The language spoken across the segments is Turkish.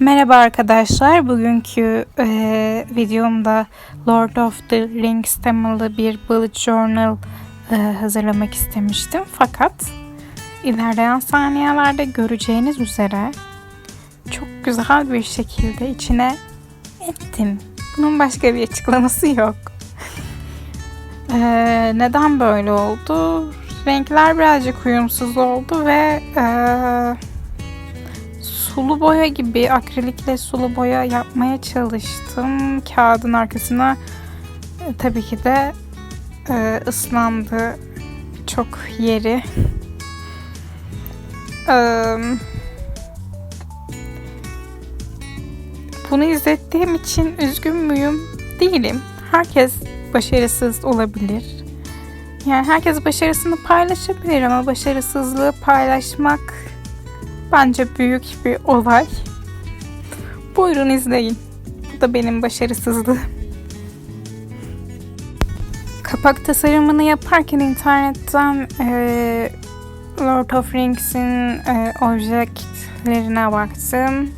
Merhaba arkadaşlar. Bugünkü e, videomda Lord of the Rings temalı bir bullet journal e, hazırlamak istemiştim. Fakat ilerleyen saniyelerde göreceğiniz üzere çok güzel bir şekilde içine ettim. Bunun başka bir açıklaması yok. E, neden böyle oldu? Renkler birazcık uyumsuz oldu ve e, sulu boya gibi akrilikle sulu boya yapmaya çalıştım. Kağıdın arkasına e, tabii ki de e, ıslandı çok yeri. E, bunu izlettiğim için üzgün müyüm? Değilim. Herkes başarısız olabilir. Yani herkes başarısını paylaşabilir ama başarısızlığı paylaşmak Bence büyük bir olay. Buyurun izleyin. Bu da benim başarısızlığım. Kapak tasarımını yaparken internetten e, Lord of Rings'in e, objelerine baktım.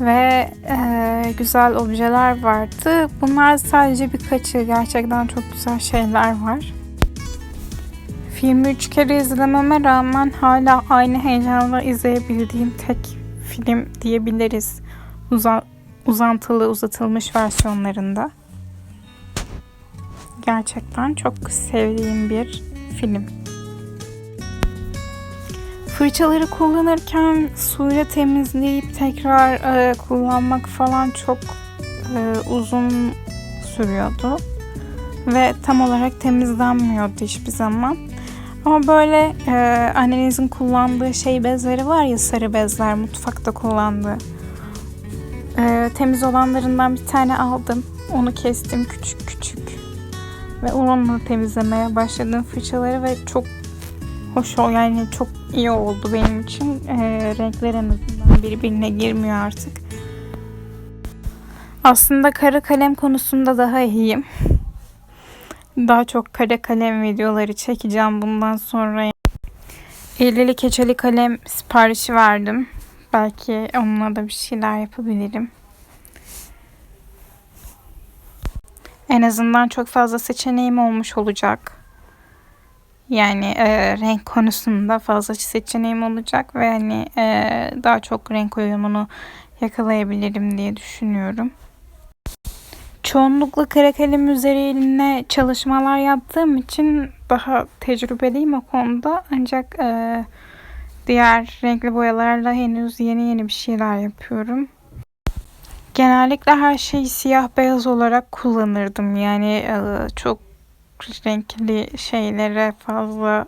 Ve e, güzel objeler vardı. Bunlar sadece birkaçı. Gerçekten çok güzel şeyler var. Filmi üç kere izlememe rağmen hala aynı heyecanla izleyebildiğim tek film diyebiliriz. Uza uzantılı, uzatılmış versiyonlarında. Gerçekten çok sevdiğim bir film. Fırçaları kullanırken suyla temizleyip tekrar e, kullanmak falan çok e, uzun sürüyordu ve tam olarak temizlenmiyordu hiçbir zaman. Ama böyle e, annenizin kullandığı şey bezleri var ya sarı bezler mutfakta kullandığı. E, temiz olanlarından bir tane aldım. Onu kestim küçük küçük. Ve onunla temizlemeye başladım fırçaları ve çok hoş ol yani çok iyi oldu benim için. E, renkler en azından birbirine girmiyor artık. Aslında kara kalem konusunda daha iyiyim. Daha çok kare kalem videoları çekeceğim bundan sonra. 50'li keçeli kalem siparişi verdim. Belki onunla da bir şeyler yapabilirim. En azından çok fazla seçeneğim olmuş olacak. Yani e, renk konusunda fazla seçeneğim olacak ve hani e, daha çok renk uyumunu yakalayabilirim diye düşünüyorum. Çoğunlukla kara kalem üzerine çalışmalar yaptığım için daha tecrübeliyim o konuda. Ancak e, diğer renkli boyalarla henüz yeni yeni bir şeyler yapıyorum. Genellikle her şeyi siyah beyaz olarak kullanırdım. Yani e, çok renkli şeylere fazla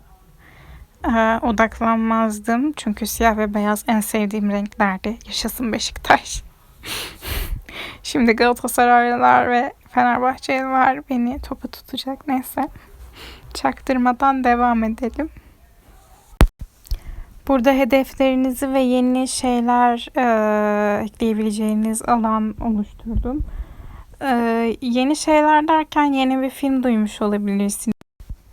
e, odaklanmazdım. Çünkü siyah ve beyaz en sevdiğim renklerdi. Yaşasın Beşiktaş. Şimdi Galatasaraylılar ve Fenerbahçeliler beni topa tutacak. Neyse. Çaktırmadan devam edelim. Burada hedeflerinizi ve yeni şeyler e, ekleyebileceğiniz alan oluşturdum. E, yeni şeyler derken yeni bir film duymuş olabilirsiniz.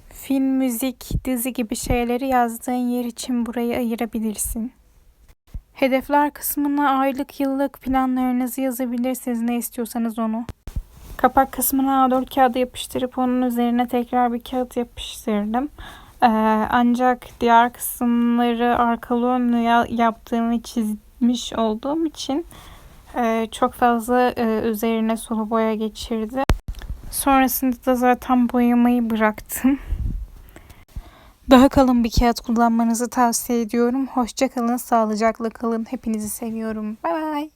Film, müzik, dizi gibi şeyleri yazdığın yer için burayı ayırabilirsin. Hedefler kısmına aylık yıllık planlarınızı yazabilirsiniz ne istiyorsanız onu. Kapak kısmına A4 kağıdı yapıştırıp onun üzerine tekrar bir kağıt yapıştırdım. Ee, ancak diğer kısımları arkalı önlü yaptığımı çizmiş olduğum için e, çok fazla e, üzerine sulu boya geçirdi. Sonrasında da zaten boyamayı bıraktım. Daha kalın bir kağıt kullanmanızı tavsiye ediyorum. Hoşça kalın, sağlıcakla kalın. Hepinizi seviyorum. Bay bay.